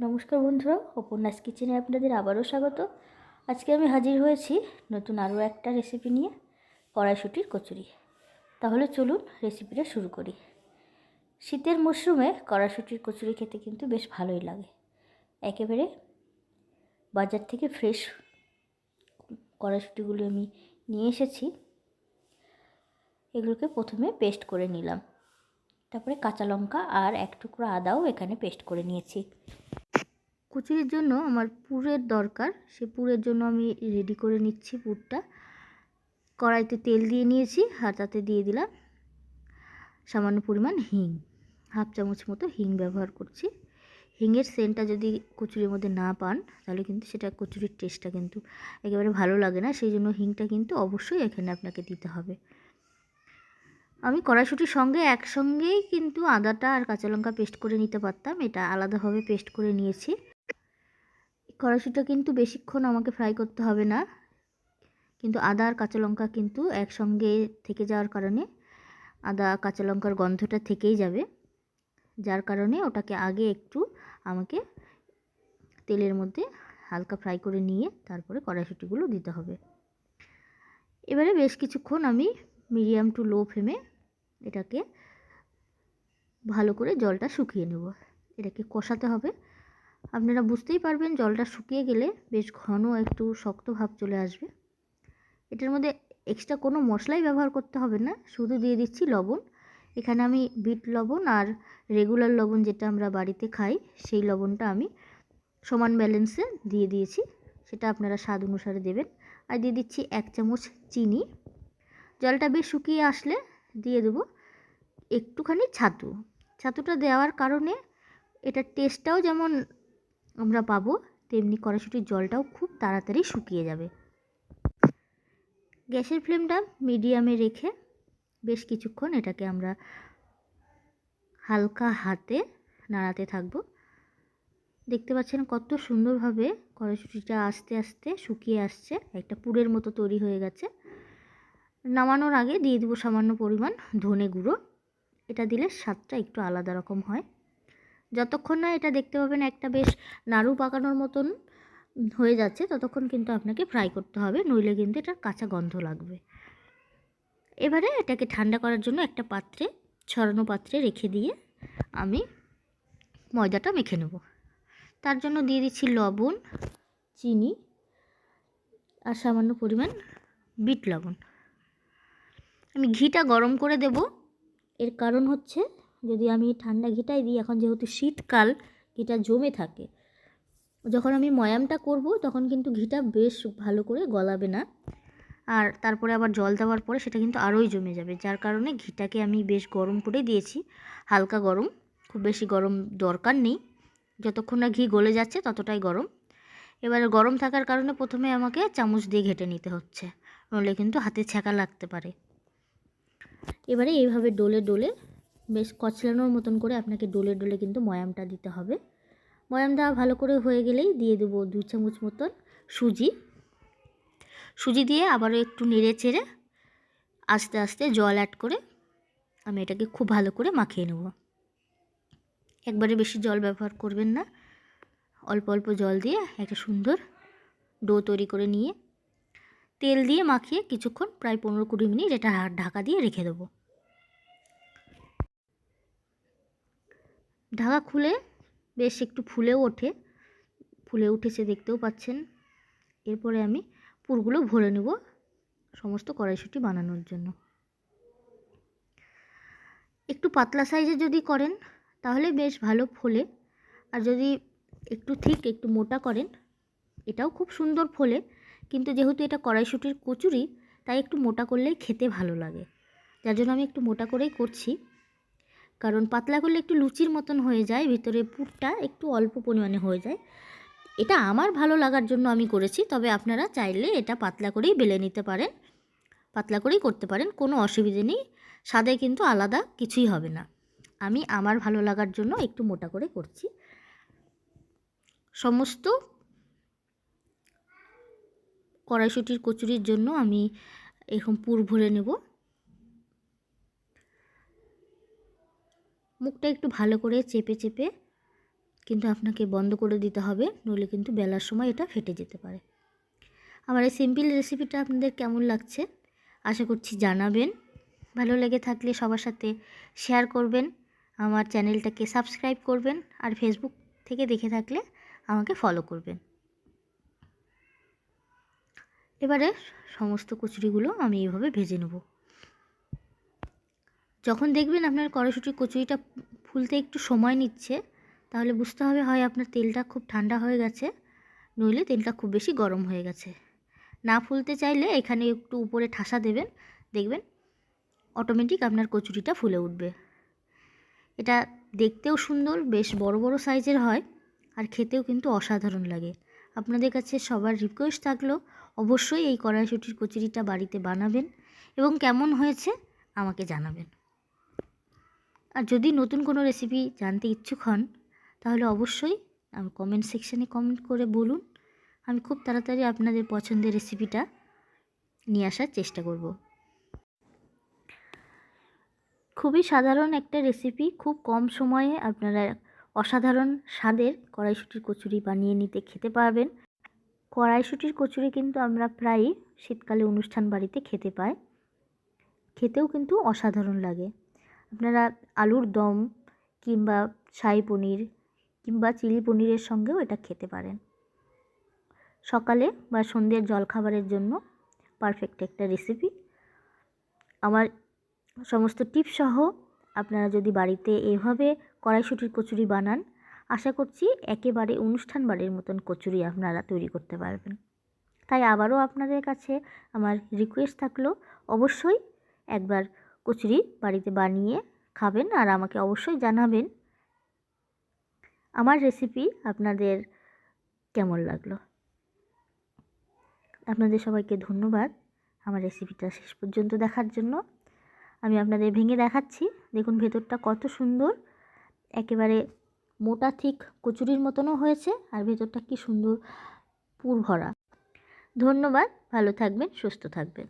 নমস্কার বন্ধুরা, উপন্যাস কিচেনে আপনাদের আবারও স্বাগত। আজকে আমি হাজির হয়েছি নতুন আরও একটা রেসিপি নিয়ে, কড়াইশুটির কচুরি। তাহলে চলুন রেসিপিটা শুরু করি। শীতের মরশুমে কড়াইশুটির কচুরি খেতে কিন্তু বেশ ভালোই লাগে। একেবারে বাজার থেকে ফ্রেশ কড়াইশুটিগুলো আমি নিয়ে এসেছি। এগুলোকে প্রথমে পেস্ট করে নিলাম। তারপরে কাঁচা লঙ্কা আর এক টুকরো আদাও এখানে পেস্ট করে নিয়েছি। কচুরির জন্য আমার পুরের দরকার। সে পুরের জন্য আমি রেডি করে নিচ্ছি পুরটা। কড়াইতে তেল দিয়ে নিয়েছি, আর তাতে দিয়ে দিলাম সামান্য পরিমাণ হিং। হাফ চামচ মতো হিং ব্যবহার করছি। হিংয়ের সেন্টটা যদি কচুরির মধ্যে না পান, তাহলে কিন্তু সেটা কচুরির টেস্টটা কিন্তু একেবারে ভালো লাগে না। সেই জন্য হিংটা কিন্তু অবশ্যই এখানে আপনাকে দিতে হবে। আমি কড়াইশুটির সঙ্গে একসঙ্গেই কিন্তু আদাটা আর কাঁচা লঙ্কা পেস্ট করে নিতে পারতাম। এটা আলাদাভাবে পেস্ট করে নিয়েছি। কড়াইশুটিটা কিন্তু বেশিক্ষণ আমাকে ফ্রাই করতে হবে না। কিন্তু আদা আর কাঁচা লঙ্কা কিন্তু একসঙ্গে থেকে যাওয়ার কারণে আদা, কাঁচা লঙ্কার গন্ধটা থেকেই যাবে। যার কারণে ওটাকে আগে একটু আমাকে তেলের মধ্যে হালকা ফ্রাই করে নিয়ে তারপরে কড়াইশুটিগুলো দিতে হবে। এবারে বেশ কিছুক্ষণ আমি মিডিয়াম টু লো ফ্লেমে এটাকে ভালো করে জলটা শুকিয়ে নেব। এটাকে কষাতে হবে। আপনারা বুঝতেই পারবেন জলটা শুকিয়ে গেলে বেশ ঘন একটু শক্ত ভাব চলে আসবে। এটার মধ্যে এক্সট্রা কোনো মশলাই ব্যবহার করতে হবে না, শুধু দিয়ে দিচ্ছি লবণ। এখানে আমি বিট লবণ আর রেগুলার লবণ যেটা আমরা বাড়িতে খাই, সেই লবণটা আমি সমান ব্যালেন্সে দিয়ে দিয়েছি। সেটা আপনারা স্বাদ অনুসারে দেবেন। আর দিয়ে দিচ্ছি এক চামচ চিনি। জলটা বেশ শুকিয়ে আসলে দিয়ে দেবো একটুখানি ছাতু। ছাতুটা দেওয়ার কারণে এটার টেস্টটাও যেমন আমরা পাবো, তেমনি কড়াইশুটির জলটাও খুব তাড়াতাড়ি শুকিয়ে যাবে। গ্যাসের ফ্লেমটা মিডিয়ামে রেখে বেশ কিছুক্ষণ এটাকে আমরা হালকা হাতে নাড়াতে থাকব। দেখতে পাচ্ছেন কত সুন্দরভাবে কড়াইশুটিটা আস্তে আস্তে শুকিয়ে আসছে, একটা পুরের মতো তৈরি হয়ে গেছে। নামানোর আগে দিয়ে দেবো সামান্য পরিমাণ ধনে গুঁড়ো। এটা দিলে স্বাদটা একটু আলাদা রকম হয়। যতক্ষণ না এটা দেখতে পাবেন একটা বেশ নাড়ু পাকানোর মতন হয়ে যাচ্ছে, ততক্ষণ কিন্তু আপনাকে ফ্রাই করতে হবে, নইলে কিন্তু এটার কাঁচা গন্ধ লাগবে। এবারে এটাকে ঠান্ডা করার জন্য একটা পাত্রে, ছড়ানো পাত্রে রেখে দিয়ে আমি ময়দাটা মেখে নেব। তার জন্য দিয়ে দিচ্ছি লবণ, চিনি আর সামান্য পরিমাণ বিট লবণ। আমি ঘিটা গরম করে দেব, এর কারণ হচ্ছে যদি আমি ঠান্ডা ঘিটাই দিই, এখন যেহেতু শীতকাল, ঘিটা জমে থাকে। যখন আমি ময়ামটা করব, তখন কিন্তু ঘিটা বেশ ভালো করে গলাবে না। আর তারপরে আবার জল দেওয়ার পরে সেটা কিন্তু আরোই জমে যাবে, যার কারণে ঘিটাকে আমি বেশ গরম করে দিয়েছি, হালকা গরম। খুব বেশি গরম দরকার নেই। যতক্ষণ না ঘি গলে যাচ্ছে, ততটাই গরম। এবারে গরম থাকার কারণে প্রথমে আমাকে চামচ দিয়ে ঘেটে নিতে হচ্ছে, নইলে কিন্তু হাতে ছ্যাঁকা লাগতে পারে। এবারে এইভাবে ডোলে ডোলে বেশ কচলানোর মতন করে আপনাকে ডোলে ডোলে কিন্তু ময়ামটা দিতে হবে। ময়াম দেওয়া ভালো করে হয়ে গেলেই দিয়ে দেবো দু চামচ মতন সুজি। সুজি দিয়ে আবারও একটু নেড়ে চেড়ে আস্তে আস্তে জল অ্যাড করে আমি এটাকে খুব ভালো করে মাখিয়ে নেব। একবারে বেশি জল ব্যবহার করবেন না। অল্প অল্প জল দিয়ে একটা সুন্দর ডো তৈরি করে নিয়ে তেল দিয়ে মাখিয়ে কিছুক্ষণ প্রায় পনেরো কুড়ি মিনিট এটা ঢাকা দিয়ে রেখে দেবো। ঢাকা খুলে বেশ একটু ফুলেও ওঠে। ফুলে উঠেছে দেখতেও পাচ্ছেন। এরপরে আমি পুরগুলো ভরে নেব সমস্ত কড়াইশুটি বানানোর জন্য। একটু পাতলা সাইজে যদি করেন তাহলে বেশ ভালো ফোলে। আর যদি একটু ঠিক একটু মোটা করেন এটাও খুব সুন্দর ফোলে। কিন্তু যেহেতু এটা কড়াইশুটির কচুরি, তাই একটু মোটা করলেই খেতে ভালো লাগে। যার জন্য আমি একটু মোটা করেই করছি। কারণ পাতলা করলে একটু লুচির মতন হয়ে যায়, ভিতরে পুরটা একটু অল্প পরিমাণে হয়ে যায়। এটা আমার ভালো লাগার জন্য আমি করেছি, তবে আপনারা চাইলে এটা পাতলা করেই বেলে নিতে পারেন, পাতলা করেই করতে পারেন, কোনো অসুবিধে নেই, স্বাদে কিন্তু আলাদা, কিছুই হবে না। আমি আমার ভালো লাগার জন্য একটু মোটা করে করছি। সমস্ত কড়াইশুটির কচুরির জন্য আমি এরকম পুর ভরে নেব। মুখটা একটু ভালো করে চেপে চেপে কিন্তু আপনাকে বন্ধ করে দিতে হবে, নইলে কিন্তু বেলার সময় এটা ফেটে যেতে পারে। আমার এই সিম্পল রেসিপিটা আপনাদের কেমন লাগছে? আশা করছি জানাবেন। ভালো লেগে থাকলে সবার সাথে শেয়ার করবেন, আমার চ্যানেলটাকে সাবস্ক্রাইব করবেন আর ফেসবুক থেকে দেখে থাকলে আমাকে ফলো করবেন। এবারে সমস্ত কচুরিগুলো আমি এইভাবে ভেজে নেব। যখন দেখবেন আপনার কড়াইশুটির কচুরিটা ফুলতে একটু সময় নিচ্ছে, তাহলে বুঝতে হবে হয় আপনার তেলটা খুব ঠান্ডা হয়ে গেছে, নইলে তেলটা খুব বেশি গরম হয়ে গেছে। না ফুলতে চাইলে এখানে একটু উপরে ঠাসা দেবেন, দেখবেন অটোমেটিক আপনার কচুরিটা ফুলে উঠবে। এটা দেখতেও সুন্দর, বেশ বড় বড় সাইজের হয় আর খেতেও কিন্তু অসাধারণ লাগে। আপনাদের কাছে সবার রিকোয়েস্ট থাকল, অবশ্যই এই কড়াইশুটির কচুরিটা বাড়িতে বানাবেন এবং কেমন হয়েছে আমাকে জানাবেন। আর যদি নতুন কোনো রেসিপি জানতে ইচ্ছুক হন, তাহলে অবশ্যই আমার কমেন্ট সেকশানে কমেন্ট করে বলুন। আমি খুব তাড়াতাড়ি আপনাদের পছন্দের রেসিপিটা নিয়ে আসার চেষ্টা করব। খুবই সাধারণ একটা রেসিপি খুব কম সময়ে আপনারা অসাধারণ স্বাদের কড়াইশুটির কচুরি বানিয়ে নিতে খেতে পারবেন। কড়াইশুটির কচুরি কিন্তু আমরা প্রায়ই শীতকালে অনুষ্ঠান বাড়িতে খেতে পাই। খেতেও কিন্তু অসাধারণ লাগে। আপনারা আলুর দম কিংবা শাহি পনির কিংবা চিলি পনিরের সঙ্গেও এটা খেতে পারেন। সকালে বা সন্ধ্যের জলখাবারের জন্য পারফেক্ট একটা রেসিপি আমার সমস্ত টিপস সহ আপনারা যদি বাড়িতে এভাবে কড়াইশুটির কচুরি বানান, আশা করছি একেবারে অনুষ্ঠান বাড়ির মতন কচুরি আপনারা তৈরি করতে পারবেন। তাই আবারও আপনাদের কাছে আমার রিকোয়েস্ট থাকল, অবশ্যই একবার কচুরি বাড়িতে বানিয়ে খাবেন আর আমাকে অবশ্যই জানাবেন। আমার রেসিপি আপনাদের কেমন লাগল? আপনাদের সবাইকে ধন্যবাদ আমার রেসিপিটা শেষ পর্যন্ত দেখার জন্য। আমি আপনাদের ভেঙে দেখাচ্ছি। দেখুন ভেতরটা কত সুন্দর। একেবারে মোটা ঠিক কচুরির মতনও হয়েছে আর ভেতরটা কি সুন্দর পুর ভরা। ধন্যবাদ। ভালো থাকবেন, সুস্থ থাকবেন।